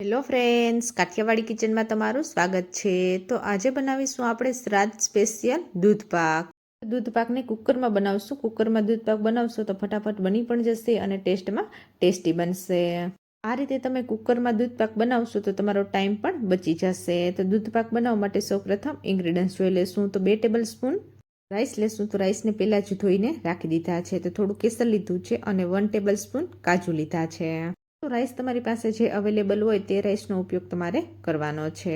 Hello friends Kathiawadi કિચનમાં તમારું સ્વાગત છે. તો આજે બનાવીશું આપણે શ્રાદ્ધ સ્પેશિયલ દૂધ પાક. દૂધ પાકને કુકરમાં બનાવશું. કુકરમાં દૂધ પાક બનાવશો તો ફટાફટ બની પણ જશે અને ટેસ્ટમાં ટેસ્ટી બનશે. આ રીતે તમે કુકરમાં દૂધ પાક બનાવશો તો તમારો ટાઈમ પણ બચી જશે. તો દૂધ પાક બનાવવા માટે સૌપ્રથમ ઇન્ગ્રીડિયન્ટ્સ જોઈ લેશું. તો બે ટેબલ સ્પૂન રાઈસ લેશું. તો રાઈસને પહેલાં જ ધોઈને રાખી દીધા છે. તો થોડું કેસર લીધું છે અને વન ટેબલ સ્પૂન કાજુ લીધા છે. તો રાઈસ તમારી પાસે જે અવેલેબલ હોય તે રાઈસનો ઉપયોગ તમારે કરવાનો છે.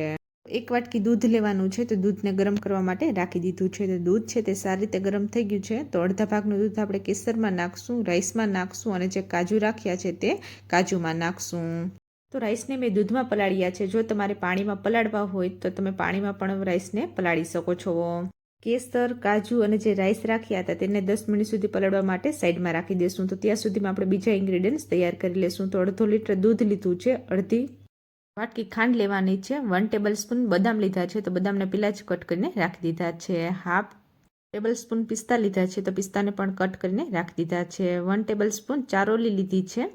એક વાટકી દૂધ લેવાનું છે, તો દૂધને ગરમ કરવા માટે રાખી દીધું છે. તો દૂધ છે તે સારી રીતે ગરમ થઈ ગયું છે. તો અડધા ભાગનું દૂધ આપણે કેસરમાં નાખશું રાઈસમાં નાખશું અને જે કાજુ રાખ્યા છે તે કાજુમાં નાખશું. તો રાઈસને મેં દૂધમાં પલાળ્યા છે. જો તમારે પાણીમાં પલાળવા હોય તો તમે પાણીમાં પણ રાઈસને પલાળી શકો છો. કેસર, કાજુ અને જે રાઈસ રાખ્યા હતા તેને દસ મિનિટ સુધી પલળવા માટે સાઈડમાં રાખી દેશું. તો ત્યાં સુધીમાં આપણે બીજા ઇન્ગ્રીડિયન્ટ્સ તૈયાર કરી લેશું. તો અડધો લીટર દૂધ લીધું છે, અડધી વાટકી ખાંડ લેવાની છે, વન ટેબલ સ્પૂન બદામ લીધા છે, તો બદામને પહેલાં જ કટ કરીને રાખી દીધા છે. હાફ ટેબલ સ્પૂન પિસ્તા લીધા છે, તો પિસ્તાને પણ કટ કરીને રાખી દીધા છે. વન ટેબલ સ્પૂન ચારોલી લીધી છે,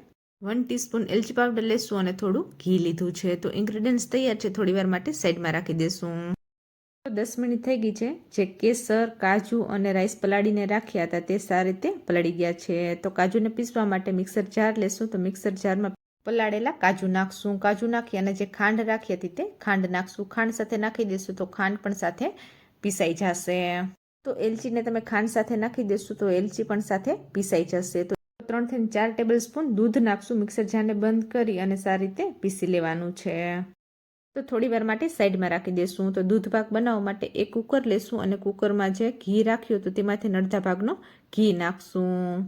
વન ટીસ્પૂન એલચી પાવડર લેશું અને થોડું ઘી લીધું છે. તો ઇન્ગ્રીડિયન્ટ્સ તૈયાર છે થોડી વાર માટે સાઈડમાં રાખી દેશું. દસ મિનિટ થઈ ગઈ છે. જે કેસર, કાજુ અને રાઈસ પલાળીને રાખ્યા હતા તે સારી રીતે પલાળી ગયા છે. તો કાજુને પીસવા માટે મિક્સર જાર લેશું. તો મિક્સર જારમાં પલાળેલા કાજુ નાખશું. કાજુ નાખી અને જે ખાંડ રાખી હતી તે ખાંડ નાખશું. ખાંડ સાથે નાખી દઈશું તો ખાંડ પણ સાથે પીસાઈ જશે. તો એલચીને તમે ખાંડ સાથે નાખી દેશું તો એલચી પણ સાથે પીસાઈ જશે. તો ત્રણથી ચાર ટેબલ સ્પૂન દૂધ નાખશું. મિક્સર જારને બંધ કરી અને સારી રીતે પીસી લેવાનું છે. તો થોડી વાર માટે સાઈડમાં રાખી દેશું. તો દૂધ ભાગ બનાવવા માટે એક કુકર લેશું અને કુકરમાં જે ઘી રાખ્યું તો તેમાંથી અડધા ભાગનો ઘી નાખશું.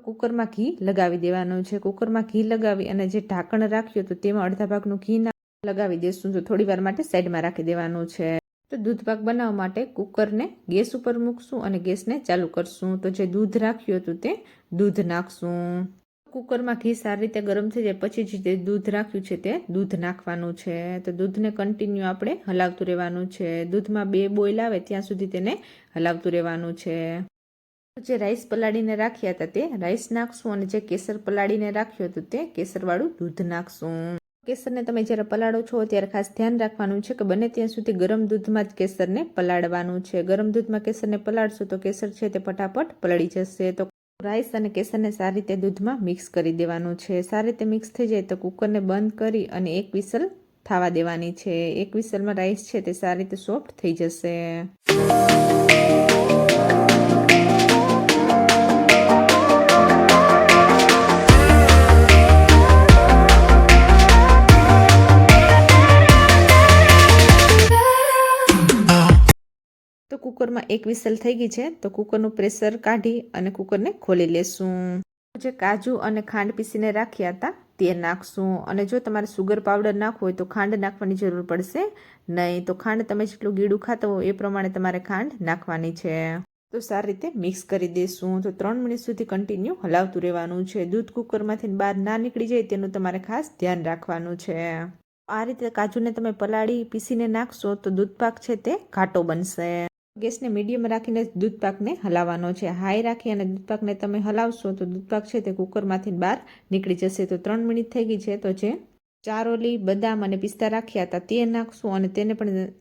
કુકરમાં ઘી લગાવી દેવાનું છે. કુકરમાં ઘી લગાવી અને જે ઢાંકણ રાખ્યું તો તેમાં અડધા ભાગનું ઘી લગાવી દેશું. તો થોડી વાર માટે સાઈડમાં રાખી દેવાનું છે. તો દૂધ પાક બનાવવા માટે કુકરને ગેસ ઉપર મૂકશું અને ગેસને ચાલુ કરશું. તો જે દૂધ રાખ્યું હતું તે દૂધ નાખશું. કુકરમાં ઘી સારી રીતે ગરમ થઈ જાય, પછી જ દૂધ રાખ્યું છે તે દૂધ નાખવાનું છે. તો દૂધને કન્ટિન્યુ આપણે હલાવતું રહેવાનું છે. દૂધમાં બે બોઇલ આવે ત્યાં સુધી તેને હલાવતું રહેવાનું છે. જે રાઈસ પલાળીને રાખ્યા હતા તે રાઈસ નાખશું અને જે કેસર પલાળીને રાખ્યું હતું તે કેસરવાળું દૂધ નાખશું. કેસરને તમે જ્યારે પલાળો છો ત્યારે ખાસ ધ્યાન રાખવાનું છે કે બને ત્યાં સુધી ગરમ દૂધમાં જ કેસરને પલાળવાનું છે. ગરમ દૂધમાં કેસરને પલાળશો તો કેસર છે તે ફટાફટ પલળી જશે. તો રાઈસ અને કેસરને સારી રીતે દૂધમાં મિક્સ કરી દેવાનું છે. સારી રીતે મિક્સ થઈ જાય તો કુકરને બંધ કરી અને એક વિસલ થવા દેવાની છે. એક વિસલમાં રાઈસ છે તે સારી રીતે સોફ્ટ થઈ જશે. કુકરમાં એક વિસલ થઈ ગઈ છે, તો કુકરનું પ્રેશર કાઢી અને કુકરને ખોલી લેશું. જે કાજુ અને ખાંડ પીસીને રાખ્યા હતા, તે નાખશું. અને જો તમારે સુગર પાવડર નાખવો હોય તો ખાંડ નાખવાની જરૂર પડશે. નહીં તો ખાંડ તમે જેટલું ગીડું ખાતા હો એ પ્રમાણે તમારે ખાંડ નાખવાની છે. તો સારી રીતે મિક્સ કરી દઈશું તો ત્રણ મિનિટ સુધી કન્ટિન્યુ હલાવતું રહેવાનું છે. દૂધ કુકરમાંથી બહાર ના નીકળી જાય તેનું તમારે ખાસ ધ્યાન રાખવાનું છે. આ રીતે કાજુને તમે પલાળી પીસીને નાખશો તો દૂધ પાક છે તે ઘાટો બનશે. ગેસને મીડિયમ રાખીને દૂધ પાકને હલાવવાનો છે. હાઈ રાખી અને દૂધ પાકને તમે હલાવશો તો દૂધ પાક છે તે કુકરમાંથી બહાર નીકળી જશે. તો ત્રણ મિનિટ થઈ ગઈ છે તો જે ચારોલી બદામ અને પિસ્તા રાખ્યા હતા તે નાખશું અને તેને પણ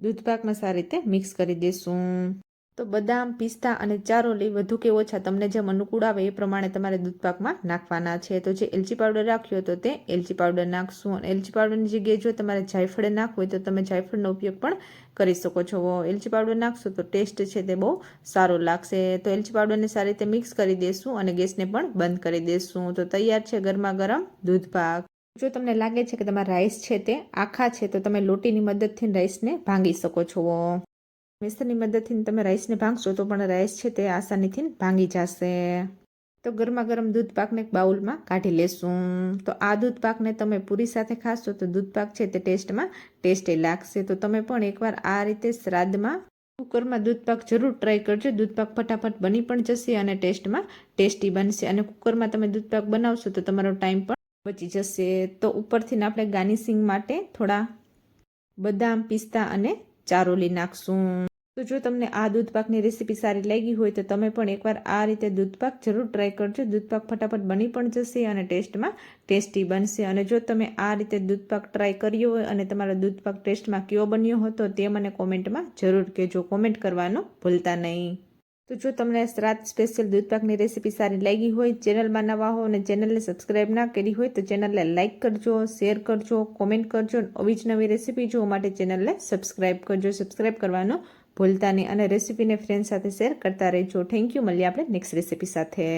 દૂધ પાકમાં સારી રીતે મિક્સ કરી દઈશું તો બદામ, પિસ્તા અને ચારોલી વધુ કે ઓછા તમને જેમ અનુકૂળ આવે એ પ્રમાણે તમારે દૂધ પાકમાં નાખવાના છે. તો જે એલચી પાવડર રાખ્યો તો તે એલચી પાવડર નાખશું અને એલચી પાવડરની જગ્યાએ જો તમારે જાયફળ નાખવું હોય તો તમે જાયફળનો ઉપયોગ પણ કરી શકો છો. એલચી પાવડર નાખશો તો ટેસ્ટ છે તે બહુ સારો લાગશે. તો એલચી પાવડરને સારી રીતે મિક્સ કરી દેશું અને ગેસને પણ બંધ કરી દેશું. તો તૈયાર છે ગરમા ગરમ દૂધ પાક જો તમને લાગે છે કે તમારા રાઈસ છે તે આખા છે, તો તમે લોટીની મદદથી રાઈસને ભાંગી શકો છો. મિક્સરની મદદથી તમે રાઈસને ભાંગશો તો પણ રાઈસ છે તે આસાનીથી ભાંગી જશે. તો ગરમા ગરમ દૂધ પાકને એક બાઉલમાં કાઢી લેશું. તો આ દૂધ પાકને તમે પૂરી સાથે ખાશો તો દૂધ પાક છે તે ટેસ્ટમાં ટેસ્ટી લાગશે. તો તમે પણ એકવાર આ રીતે શ્રાદ્ધમાં કુકરમાં દૂધ પાક જરૂર ટ્રાય કરજો. દૂધ પાક ફટાફટ બની પણ જશે અને ટેસ્ટમાં ટેસ્ટી બનશે. અને કુકરમાં તમે દૂધ પાક બનાવશો તો તમારો ટાઈમ પણ બચી જશે. તો ઉપરથી આપણે ગાર્નિશિંગ માટે થોડા બદામ, પિસ્તા અને ચારોલી નાખશું. તો જો તમને આ દૂધપાકની રેસીપી સારી લાગી હોય તો તમે પણ એકવાર આ રીતે દૂધપાક જરૂર ટ્રાય કરજો. દૂધપાક ફટાફટ બની પણ જશે અને ટેસ્ટમાં ટેસ્ટી બનશે. અને જો તમે આ રીતે દૂધપાક ટ્રાય કર્યો હોય અને તમારો દૂધપાક ટેસ્ટમાં કયો બન્યો હતો તે મને કોમેન્ટમાં જરૂર કહેજો. કોમેન્ટ કરવાનું ભૂલતા નહીં. તો જો તમને શ્રાદ્ધ સ્પેશિયલ દૂધપાકની રેસીપી સારી લાગી હોય, ચેનલમાં નવા હો અને ચેનલને સબસ્ક્રાઇબ ના કરી હોય તો ચેનલને લાઇક કરજો શેર કરજો કોમેન્ટ કરજો આવી જ નવી રેસીપી જોવા માટે ચેનલને સબસ્ક્રાઇબ કરજો. સબસ્ક્રાઇબ કરવાનું ભૂલતા નહીં અને રેસીપીને ફ્રેન્ડ સાથે શેર કરતા રહેજો. થેન્ક યુ મળીએ આપણે નેક્સ્ટ રેસીપી સાથે.